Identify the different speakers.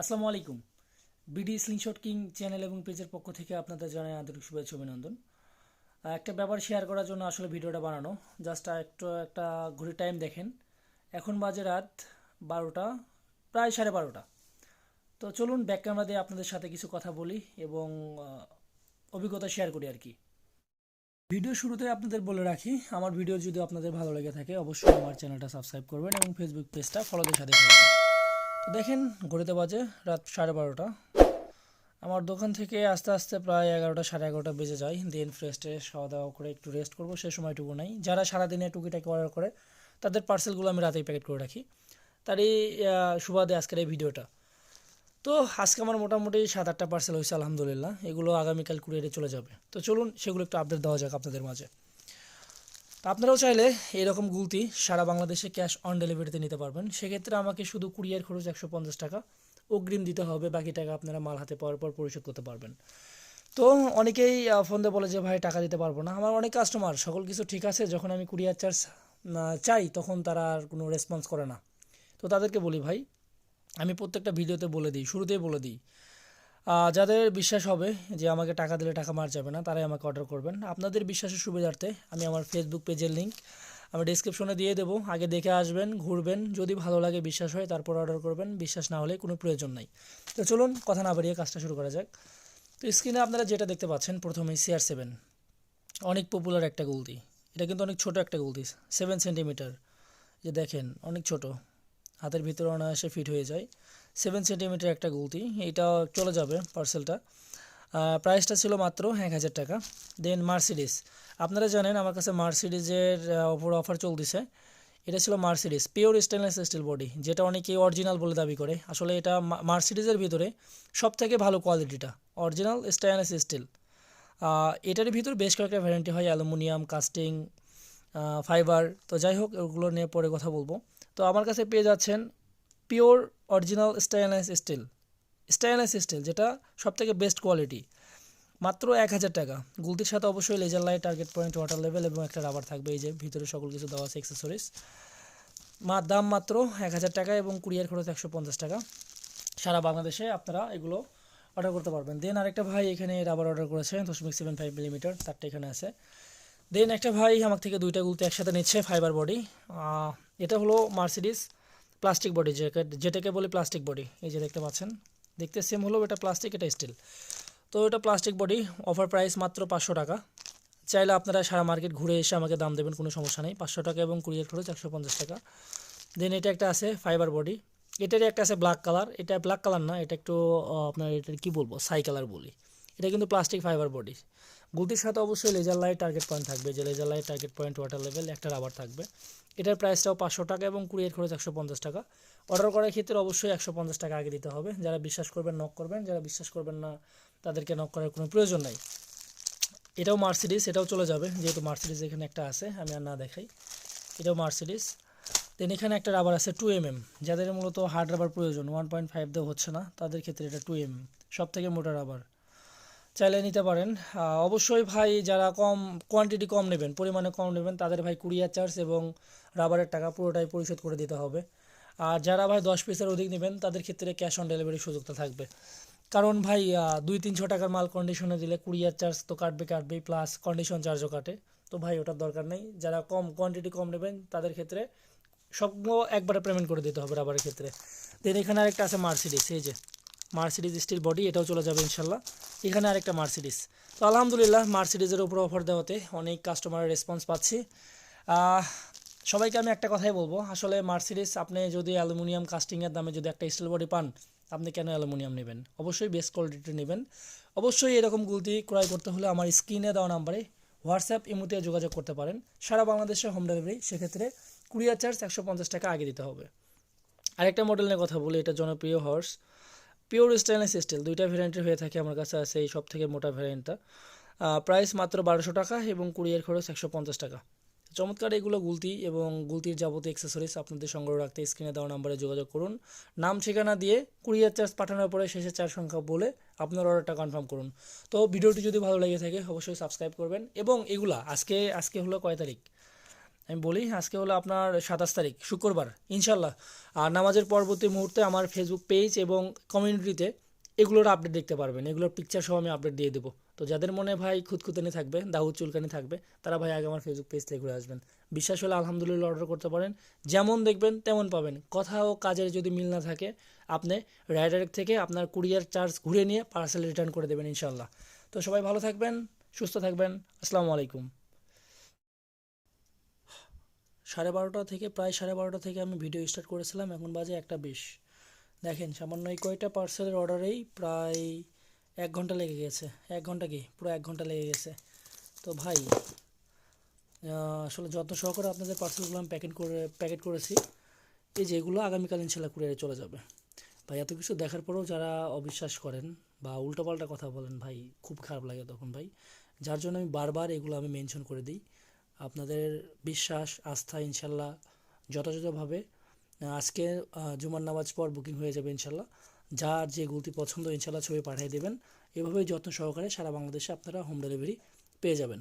Speaker 1: আসসালামু আলাইকুম। BD slingshot king channel এবং পেজের পক্ষ থেকে আপনাদের জানাই আন্তরিক শুভেচ্ছা অভিনন্দন। একটা ব্যাপার শেয়ার করার জন্য আসলে ভিডিওটা বানানো। জাস্ট একটু একটা ঘড়ি টাইম দেখেন। এখন বাজে রাত বারোটা, প্রায় সাড়ে বারোটা। তো চলুন ব্যাক ক্যামেরা দিয়ে আপনাদের সাথে কিছু কথা বলি এবং অভিজ্ঞতা শেয়ার করি আর কি। ভিডিও শুরুতে আপনাদের বলে রাখি, আমার ভিডিও যদি আপনাদের ভালো লেগে থাকে, অবশ্যই আমার চ্যানেলটা সাবস্ক্রাইব করবেন এবং ফেসবুক পেজটা ফলোদের সাথে থাকবেন। দেখেন ঘড়িতে বাজে রাত সাড়ে বারোটা। আমার দোকান থেকে আস্তে আস্তে প্রায় এগারোটা সাড়ে এগারোটা বেজে যায়। দেন ফ্রেশ ট্রেশ খাওয়া দাওয়া করে একটু রেস্ট করব, সে সময়টুকু নাই। যারা সারাদিনে টুকিটাকি অর্ডার করে, তাদের পার্সেলগুলো আমি রাতেই প্যাকেট করে রাখি। তারই সুবাদে আজকের এই ভিডিওটা। তো আজকে আমার মোটামুটি সাত আটটা পার্সেল হয়েছে, আলহামদুলিল্লাহ। এগুলো আগামীকাল কুরিয়ারে চলে যাবে। তো চলুন, সেগুলো একটু আপডেট দেওয়া যাক আপনাদের মাঝে। আপনারাও চাইলে এরকম গুলতি সারা বাংলাদেশে ক্যাশ অন ডেলিভারিতে নিতে পারবেন। সেক্ষেত্রে আমাকে শুধু কুরিয়ার খরচ একশো পঞ্চাশ টাকা অগ্রিম দিতে হবে, বাকি টাকা আপনারা মাল হাতে পাওয়ার পর পরিশোধ করতে পারবেন। তো অনেকেই ফোন দিয়ে বলে যে, ভাই, টাকা দিতে পারব না। আমার অনেক কাস্টমার সকল কিছু ঠিক আছে, যখন আমি কুরিয়ার চার্জ চাই, তখন তারা আর কোনো রেসপন্স করে না। তো তাদেরকে বলি, ভাই, আমি প্রত্যেকটা ভিডিওতে বলে দিই, শুরুতেই বলে দিই যাদের বিশ্বাস হবে যে আমাকে টাকা দিলে টাকা মার যাবে না, তারাই আমাকে অর্ডার করবেন। আপনাদের বিশ্বাসের সুবিধার্থে আমি আমার ফেসবুক পেজের লিঙ্ক আমি ডিসক্রিপশনে দিয়ে দেবো। আগে দেখে আসবেন, ঘুরবেন, যদি ভালো লাগে বিশ্বাস হয় তারপর অর্ডার করবেন। বিশ্বাস না হলে কোনো প্রয়োজন নাই। তো চলুন কথা না বাড়িয়ে কাজটা শুরু করা যাক। তো স্ক্রিনে আপনারা যেটা দেখতে পাচ্ছেন প্রথমেই সিআর সেভেন অনেক পপুলার একটা গুলতি। এটা কিন্তু অনেক ছোট একটা গুলতি সেভেন সেন্টিমিটার যে দেখেন, অনেক ছোট। হাতের ভিতরে অনায়াসে ফিট হয়ে যায়। সেভেন সেন্টিমিটার একটা গুলতি এটা চলে যাবে পার্সেলটা প্রাইসটা ছিল মাত্র এক হাজার টাকা। দেন মার্সিডিস আপনারা জানেন আমার কাছে মার্সিডিজের ওপর অফার চলতেছে। এটা ছিল Mercedes pure stainless steel body যেটা অনেকেই অরিজিনাল বলে দাবি করে। আসলে এটা মার্সিডিজের ভিতরে সব থেকে ভালো কোয়ালিটিটা অরিজিনাল স্টেনলেস স্টিল এটার ভিতর বেশ কয়েকটা ভ্যারান্টি হয় অ্যালুমিনিয়াম কাস্টিং ফাইবার তো যাই হোক, ওগুলো নিয়ে পরে কথা বলব। তো আমার কাছে পেয়ে যাচ্ছেন pure original stainless steel. Stainless steel, যেটা সব থেকে বেস্ট কোয়ালিটি। মাত্র এক হাজার টাকা। গুলতির সাথে অবশ্যই laser light, target point, water level এবং একটা রাবার থাকবে। এই যে, ভিতরে সকল কিছু দেওয়া আছে অ্যাক্সেসরিজ মা, দাম মাত্র এক হাজার টাকা এবং কুরিয়ার খরচ একশো পঞ্চাশ টাকা। সারা বাংলাদেশে আপনারা এগুলো অর্ডার করতে পারবেন। দেন আরেকটা ভাই এখানে রাবার অর্ডার করেছেন, দশমিক সেভেন ফাইভ মিলিমিটার তারটা এখানে আছে। দেন একটা ভাই আমার থেকে দুইটা গুলতে একসাথে নিচ্ছে ফাইবার বডি এটা হলো মার্সিডিস প্লাস্টিক বডি যেটাকে বলি প্লাস্টিক বডি এই যে দেখতে পাচ্ছেন। দেখতে সেম হলো, এটা প্লাস্টিক এটা স্টিল তো এটা প্লাস্টিক বডি অফার প্রাইস মাত্র পাঁচশো টাকা। চাইলে আপনারা সারা মার্কেট ঘুরে এসে আমাকে দাম দেবেন, কোনো সমস্যা নেই। পাঁচশো টাকা এবং কুড়িয়ে খরচ একশো পঞ্চাশ টাকা। দেন এটা একটা আছে ফাইবার বডি এটারই একটা আছে ব্ল্যাক কালার এটা ব্ল্যাক কালার না, এটা একটু আপনার এটার কী বলব? সাই কালার বলি। এটা কিন্তু প্লাস্টিক ফাইবার বডি গুলতির সাথে অবশ্যই লেজার লাইট টার্গেট পয়েন্ট থাকবে। যে laser light target point water level একটা রাবার থাকবে। এটার প্রাইসটাও পাঁচশো টাকা এবং কুড়িয়ে খরচ একশো পঞ্চাশ টাকা। অর্ডার করার ক্ষেত্রে অবশ্যই একশো পঞ্চাশ টাকা আগে দিতে হবে। যারা বিশ্বাস করবেন নক করবেন। যারা বিশ্বাস করবেন না, তাদেরকে নক করার কোনো প্রয়োজন নাই। এটাও মার্সিডিস এটাও চলে যাবে। যেহেতু মার্সিডিস এখানে একটা আছে, আমি আর না দেখাই। এটাও মার্সিডিস দেন এখানে একটা রাবার আছে টু এম এম যাদের মূলত হার্ড রাবার প্রয়োজন ওয়ান পয়েন্ট ফাইভ দেওয়া হচ্ছে না। তাদের ক্ষেত্রে এটা টু এম এম সব থেকে মোটা রাবার চাইলে নিতে পারেন। অবশ্যই ভাই যারা কম কোয়ান্টিটি কম নেবেন, পরিমাণে কম নেবেন, তাদের ভাই কুরিয়ার চার্জ এবং রাবারের টাকা পুরোটাই পরিশোধ করে দিতে হবে। আর যারা ভাই দশ পিসের অধিক নেবেন, তাদের ক্ষেত্রে ক্যাশ অন ডেলিভারির সুযোগটা থাকবে। কারণ ভাই দুই তিনশো টাকার মাল কন্ডিশনে দিলে কুরিয়ার চার্জ তো কাটবে কাটবেই প্লাস কন্ডিশন চার্জও কাটে। তো ভাই, ওটার দরকার নেই। যারা কম কোয়ান্টিটি কম নেবেন, তাদের ক্ষেত্রে সবগুলো একবারে পেমেন্ট করে দিতে হবে রাবারের ক্ষেত্রে। দেন এখানে আরেকটা আছে মার্সিডিস এই যে। মার্সিডিস স্টিল বডি এটাও চলে যাবে ইনশাল্লাহ এখানে আরেকটা মার্সিডিস তো আলহামদুলিল্লাহ মার্সিডিজের উপর অফার দেওয়াতে অনেক কাস্টমারের রেসপন্স পাচ্ছি। সবাইকে আমি একটা কথাই বলব। আসলে মার্সিডিস আপনি যদি অ্যালুমিনিয়াম কাস্টিংয়ের দামে যদি একটা স্টিল বডি পান, আপনি কেন অ্যালুমিনিয়াম নেবেন? অবশ্যই বেস্ট কোয়ালিটির নেবেন। অবশ্যই এরকম গুলতি ক্রয় করতে হলে আমার স্ক্রিনে দেওয়া নাম্বারে হোয়াটসঅ্যাপ ইমুতে যোগাযোগ করতে পারেন। সারা বাংলাদেশে হোম ডেলিভারি সেক্ষেত্রে কুরিয়ার চার্জ একশো পঞ্চাশ টাকা আগে দিতে হবে। আরেকটা মডেল নিয়ে কথা বলি, এটা জনপ্রিয় হর্স পিওর স্টেনলেস স্টিল দুইটা ভ্যারিয়েন্টের হয়ে থাকে আমার কাছে আছে এই সব থেকে মোটা ভ্যারিয়েন্টটা প্রাইস মাত্র বারোশো টাকা এবং কুরিয়ার খরচ একশো পঞ্চাশ টাকা। চমৎকার এগুলো গুলতি এবং গুলতির যাবতীয় অ্যাক্সেসরিজ আপনাদের সংগ্রহ রাখতে স্ক্রিনে দেওয়া নাম্বারে যোগাযোগ করুন। নাম, ঠিকানা দিয়ে কুরিয়ার চার্জ পাঠানোর পরে শেষে চার সংখ্যা বলে আপনার অর্ডারটা কনফার্ম করুন। তো ভিডিওটি যদি ভালো লেগে থাকে, অবশ্যই সাবস্ক্রাইব করবেন এবং এগুলা, আজকে আজকে হলো কয় তারিখ? আমি বলি, আজকে হলো আপনার সাতাশ তারিখ, শুক্রবার ইনশাল্লাহ আর নামাজের পরবর্তী মুহূর্তে আমার ফেসবুক পেজ এবং কমিউনিটিতে এগুলোর আপডেট দেখতে পারবেন। এগুলোর পিকচার সহ আমি আপডেট দিয়ে দেবো। তো যাদের মনে ভাই খুঁতখুতানি থাকবে, দাউদ চুলকানি থাকবে, তারা ভাই আগে আমার ফেসবুক পেজ থেকে ঘুরে আসবেন। বিশ্বাস হলে আলহামদুলিল্লাহ অর্ডার করতে পারেন। যেমন দেখবেন, তেমন পাবেন। কথা ও কাজের যদি মিল না থাকে, আপনি রাইডার থেকে আপনার কুরিয়ার চার্জ ঘুরে নিয়ে পার্সেল রিটার্ন করে দেবেন ইনশাল্লাহ তো সবাই ভালো থাকবেন, সুস্থ থাকবেন। আসসালামু আলাইকুম। সাড়ে বারোটা থেকে, প্রায় সাড়ে বারোটা থেকে আমি ভিডিও স্টার্ট করেছিলাম, এখন বাজে একটা বিশ। দেখেন, সামান্য এই কয়টা পার্সেলের অর্ডারেই প্রায় এক ঘণ্টা লেগে গেছে। এক ঘণ্টা কি? পুরো এক ঘণ্টা লেগে গেছে। তো ভাই আসলে যত্ন সহকারে আপনাদের পার্সেলগুলো আমি প্যাকেট করে প্যাকেট করেছি। এই যে এগুলো আগামীকাল ইনশাল্লাহ কুরিয়ারে চলে যাবে। ভাই, এত কিছু দেখার পরেও যারা অবিশ্বাস করেন বা উল্টোপাল্টা কথা বলেন, ভাই, খুব খারাপ লাগে তখন ভাই। যার জন্য আমি বারবার এগুলো আমি মেনশন করে দিই। আপনাদের বিশ্বাস, আস্থা ইনশাল্লাহ যথাযথভাবে। আজকে জুমার নামাজ পর বুকিং হয়ে যাবে ইনশাল্লাহ। যার যে গুলতি পছন্দ ইনশাল্লাহ ছবি পাঠিয়ে দেবেন। এভাবেই যত্ন সহকারে সারা বাংলাদেশে আপনারা হোম ডেলিভারি পেয়ে যাবেন।